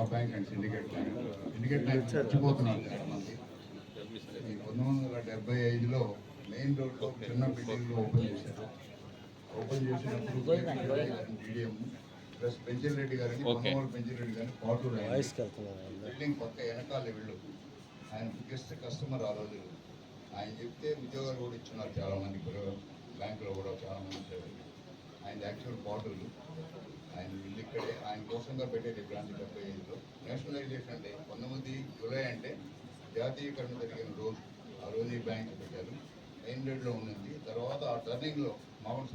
Canara bank and Syndicate bank Syndicate bank చచ్చిపోతున్నారు చాలా మంది ఈ పంతొమ్మిది వందల డెబ్బై ఐదులో మెయిన్ రోడ్లో చిన్న బిల్డింగ్లో ఓపెన్ చేశారు. ఓపెన్ చేసినప్పుడు జీడిఎం ప్లస్ పెంచిల్ రెడ్డి గారిని పొన్నమూరు పెంచిల్ రెడ్డి గారిని పాటూరు బిల్డింగ్ పక్క వెనకాల వీళ్ళు. ఆయన బిగ్గెస్ట్ కస్టమర్ ఆ రోజు. ఆయన చెప్తే ఉద్యోగాలు కూడా ఇచ్చున్నారు చాలా మంది బ్యాంకులో కూడా చాలా మంది ఉద్యోగాలు. ఆయన యాక్చువల్ పాటూరు. ఆయన ఇల్లు ఇక్కడే ఆయన కోసంగా పెట్టేది బ్రాంచ్ డెబ్బై ఐదులో నేషనలైజేషన్ అంటే పంతొమ్మిది జూలై అంటే జాతీయకరణ జరిగిన రోజు ఆ రోజు ఈ బ్యాంక్ పెట్టారు. మెయిన్ రోడ్లో ఉన్నది. తర్వాత ఆ టర్నింగ్లో మౌంట్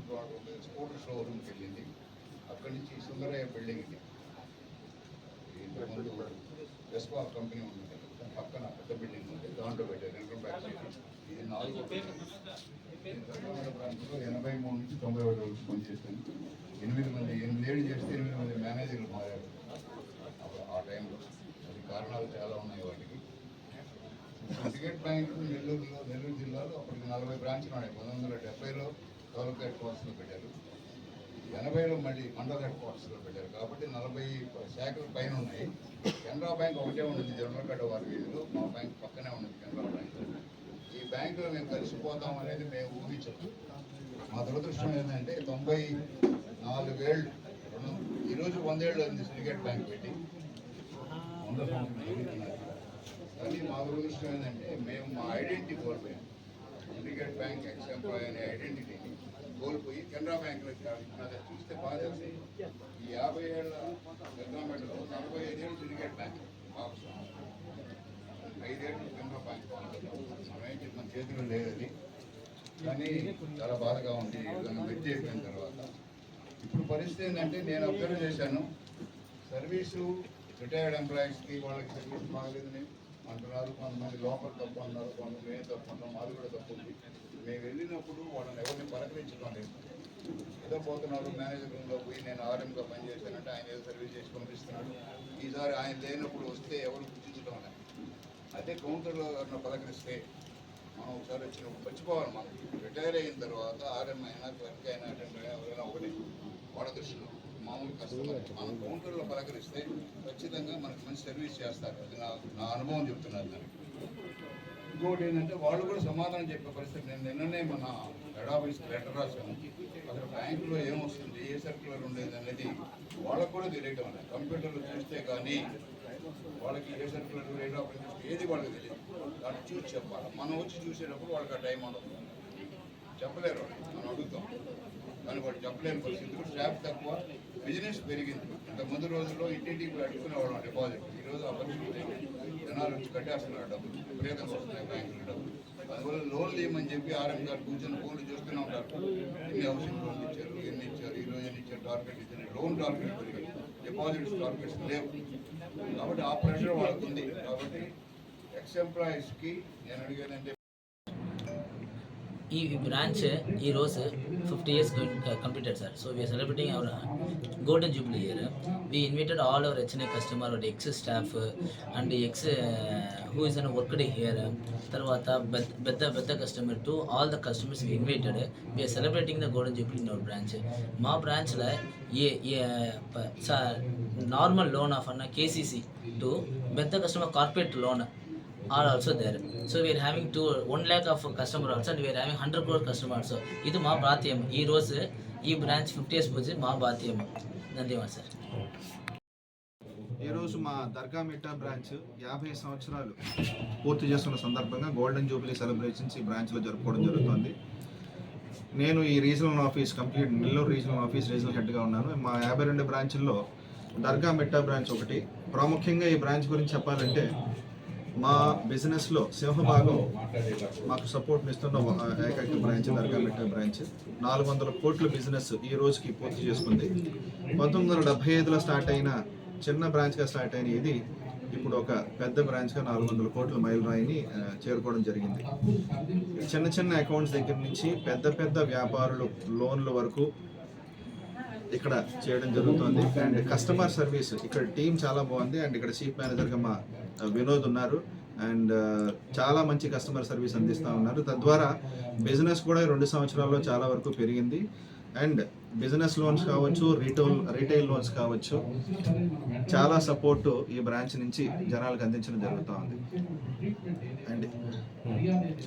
స్కూటర్ షోరూమ్కి వెళ్ళింది. అక్కడి నుంచి సుందరయ్య బిల్డింగ్కి ఇంతకుముందు వెస్పా కంపెనీ ఉంది పక్కన పెద్ద బిల్డింగ్ ఉంది. దాంట్లో పెట్టారు. ఇన్కమ్ ట్యాక్స్ ఇది నాలుగు ప్రాంతంలో ఎనభై. మూడు నుంచి తొంభై ఒకటి వరకు పనిచేశాను ఎనిమిది మంది ఎనిమిదేళ్ళు చేస్తే ఎనిమిది మంది మేనేజర్లు మారారు. అప్పుడు ఆ టైంలో. అది కారణాలు చాలా ఉన్నాయి వాటికి. సిండికేట్ బ్యాంకులు నెల్లూరులో నెల్లూరు జిల్లాలో అప్పటికి నలభై బ్రాంచ్లు ఉన్నాయి. పంతొమ్మిది వందల డెబ్బైలో తాలూకా హెడ్ క్వార్టర్స్లో పెట్టారు. ఎనభైలో మళ్ళీ మండల హెడ్ క్వార్టర్స్లో పెట్టారు. కాబట్టి నలభై శాఖలు పైన ఉన్నాయి. కెనరా బ్యాంక్ ఒకటే ఉన్నది. జనరల్గడ్డ వారి వీధిలో. మా బ్యాంక్ పక్కనే ఉన్నది కెనరా బ్యాంక్. ఈ బ్యాంకులో మేము కలిసిపోతాం అనేది మేము ఊహించదు మా దురదృష్టం ఏంటంటే తొంభై నాలుగేళ్ళు ఈరోజు వందేళ్ళు ఉంది సిండికేట్ బ్యాంక్ పెట్టి. వంద కానీ మా దురదృష్టం ఏంటంటే మేము మా ఐడెంటిటీ కోల్పోయాం. సిండికేట్ బ్యాంక్ ఎక్స్ ఎంప్లాయ్ అనే ఐడెంటిటీని కోల్పోయి కెనరా బ్యాంకులో అది చూస్తే బాగా తెలిసి. ఈ యాభై ఏళ్ళ గవర్నమెంట్లో నలభై ఐదేళ్ళు సిండికేట్ బ్యాంక్. మాకు ఐదేళ్ళు కెనరా బ్యాంక్. మనమేం చెప్పి మన చేతిలో కానీ చాలా బాధగా ఉంది. దాన్ని అయిపోయిన తర్వాత ఇప్పుడు పరిస్థితి ఏంటంటే నేను అబ్జర్వ్ చేశాను. సర్వీసు రిటైర్డ్ ఎంప్లాయీస్కి వాళ్ళకి సర్వీస్ బాగలేదని అంటున్నారు. కొంతమంది లోపల తప్పు అన్నారు కొంతమంది మేము తప్పు అన్నాం మాది కూడా తప్పు ఉంది. మేము వెళ్ళినప్పుడు వాళ్ళని ఎవరిని పలకరించడం లేదు ఏదో పోతున్నారు మేనేజర్ రూమ్లో పోయి నేను ఆర్ఎంగా పనిచేశానంటే ఆయన ఏదో సర్వీస్ చేసి పంపిస్తున్నాడు. ఈసారి ఆయన లేనప్పుడు వస్తే ఎవరు గుర్తించడం లేదు. అదే కౌంటర్లో ఎవరిని పలకరిస్తే మనం ఒకసారి వచ్చినప్పుడు మర్చిపోవాలి మనం. రిటైర్ అయిన తర్వాత ఆర్ఎం అయినా క్లర్క్ అయినా అటెండర్ అయినా ఎవరైనా ఒకటి. వాళ్ళ దృష్టిలో మామూలు కస్టమర్ మనం కౌంటర్లో పలకరిస్తే ఖచ్చితంగా మనకు మంచి సర్వీస్ చేస్తారు. అది నా నా అనుభవం చెప్తున్నారు దానికి. ఇంకోటి ఏంటంటే వాళ్ళు కూడా సమాధానం చెప్పే పరిస్థితి. నేను నిన్ననే మన హెడ్ ఆఫీస్ లెటర్ రాశాను. అసలు బ్యాంకులో ఏమొస్తుంది? ఏ సర్క్యులర్ ఉండేది అనేది వాళ్ళకు కూడా తెలియటం లేదు. కంప్యూటర్లో చూస్తే కానీ వాళ్ళకి ఏ సర్క్యులర్ రేట్ ఆఫ్ ఇంట్రెస్ట్ ఏది వాళ్ళకి తెలియదు. దాన్ని చూసి చెప్పాలి. మనం వచ్చి చూసేటప్పుడు వాళ్ళకి ఆ టైం ఉండదు చెప్పలేరు మనం అడుగుతాం. కానీ వాళ్ళు చెప్పలేని పరిస్థితులు స్టాఫ్ తక్కువ బిజినెస్ పెరిగింది. ఇంత ముందు రోజుల్లో ఇంటింటికి అడుగుకునేవాళ్ళం డిపాజిట్ ఈరోజు ఆ పరిస్థితి జనాలు వచ్చి కట్టేస్తున్నారు డబ్బులు. విపరీతంగా వస్తున్నాయి బ్యాంకులు డబ్బులు. అందువల్ల లోన్లు ఇవ్వమని చెప్పి ఆర్ఎం గారు కూర్చొని ఫోన్లు చూస్తూనే ఉంటారు. ఎన్ని హౌసింగ్ లోన్లు ఇచ్చారు ఎన్ని ఇచ్చారు ఈ రోజు ఎన్ని ఇచ్చారు టార్గెట్ ఇచ్చారు లోన్ టార్గెట్ పెరిగాయి డిపాజిట్స్ టార్గెట్స్ లేవు. కాబట్టి ఆ ప్రెషర్ వాళ్ళకు ఉంది కాబట్టి ఎక్స్ ఎంప్లాయీస్కి నేను అడిగానంటే ఈ బ్రాంచ్ ఈ రోజు fifty years completed sir so we are celebrating our golden jubilee year we invited all our HNI customer ex staff and ex who is on worked here తర్వాత పెద్ద పెద్ద పెద్ద customer to all the customers invited we are celebrating the golden jubilee in our branch మా బ్రాంచ్లో ఏ normal loan of అన్న KCC to పెద్ద customer corporate loan are also there so we are having two one lakh of customer also and we are having hundred crore customer also ఇది మా బాధ్యం ఈ రోజు ఈ branch fifty years పూజ మా బాధ్యం ధన్యవాదాలు sir ఈరోజు మా దర్గా మిట్టా బ్రాంచ్ యాభై సంవత్సరాలు పూర్తి చేస్తున్న సందర్భంగా గోల్డెన్ జూబ్లీ సెలబ్రేషన్స్ ఈ బ్రాంచ్లో జరుపుకోవడం జరుగుతుంది నేను ఈ regional office complete Nellore regional office regional హెడ్గా ఉన్నాను. మా యాభై రెండు బ్రాంచ్ల్లో దర్గా మిట్టా బ్రాంచ్ ఒకటి. ప్రాముఖ్యంగా ఈ బ్రాంచ్ గురించి చెప్పాలంటే మా బిజినెస్లో సింహభాగం మాకు సపోర్ట్ ఇస్తున్న ఏకైక బ్రాంచ్ దర్గా బ్రాంచ్ నాలుగు వందల కోట్ల బిజినెస్ ఈ రోజుకి పూర్తి చేసుకుంది. పంతొమ్మిది వందల డెబ్బై ఐదులో స్టార్ట్ అయిన చిన్న బ్రాంచ్గా స్టార్ట్ అయిన ఇది ఇప్పుడు ఒక పెద్ద బ్రాంచ్గా నాలుగు వందల కోట్ల మైలు రాయిని చేరుకోవడం జరిగింది. చిన్న చిన్న అకౌంట్స్ దగ్గర నుంచి పెద్ద పెద్ద వ్యాపారులు లోన్ల వరకు ఇక్కడ చేయడం జరుగుతుంది. అండ్ కస్టమర్ సర్వీస్ ఇక్కడ టీం చాలా బాగుంది. అండ్ ఇక్కడ చీఫ్ మేనేజర్గా మా వినోద్ ఉన్నారు. అండ్ చాలా మంచి కస్టమర్ సర్వీస్ అందిస్తూ ఉన్నారు. తద్వారా బిజినెస్ కూడా రెండు సంవత్సరాల్లో చాలా వరకు పెరిగింది. అండ్ బిజినెస్ లోన్స్ కావచ్చు రీటైల్ రీటైల్ లోన్స్ కావచ్చు చాలా సపోర్టు ఈ బ్రాంచ్ నుంచి జనాలకు అందించడం జరుగుతూ ఉంది అండ్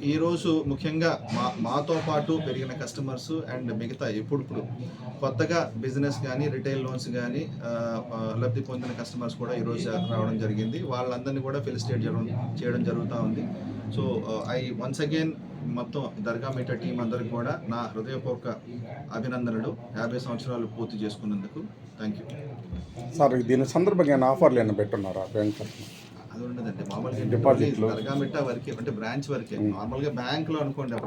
ఈరోజు ముఖ్యంగా మా మాతో పాటు పెరిగిన కస్టమర్స్ అండ్ మిగతా ఇప్పుడిప్పుడు కొత్తగా బిజినెస్ కానీ రిటైల్ లోన్స్ కానీ లబ్ధి పొందిన కస్టమర్స్ కూడా ఈరోజు రావడం జరిగింది. వాళ్ళందరినీ కూడా ఫెలిసిటేట్ చేయడం చేయడం జరుగుతూ ఉంది సో ఐ వన్స్ అగైన్ మొత్తం దర్గా మీటర్ టీం అందరికి కూడా నా హృదయపూర్వక అభినందనలు. యాభై సంవత్సరాలు పూర్తి చేసుకున్నందుకు థ్యాంక్ యూ సార్ దీని సందర్భంగా ఏమైనా ఆఫర్లు ఏమైనా పెట్టున్నారా? బ్యాంక్ అది ఉండదండి. మామూలుగా డిపాజిట్లు. దర్గా మిట్టా వరకే అంటే బ్రాంచ్ వరకే. నార్మల్గా బ్యాంక్లో అనుకోండి అప్పుడు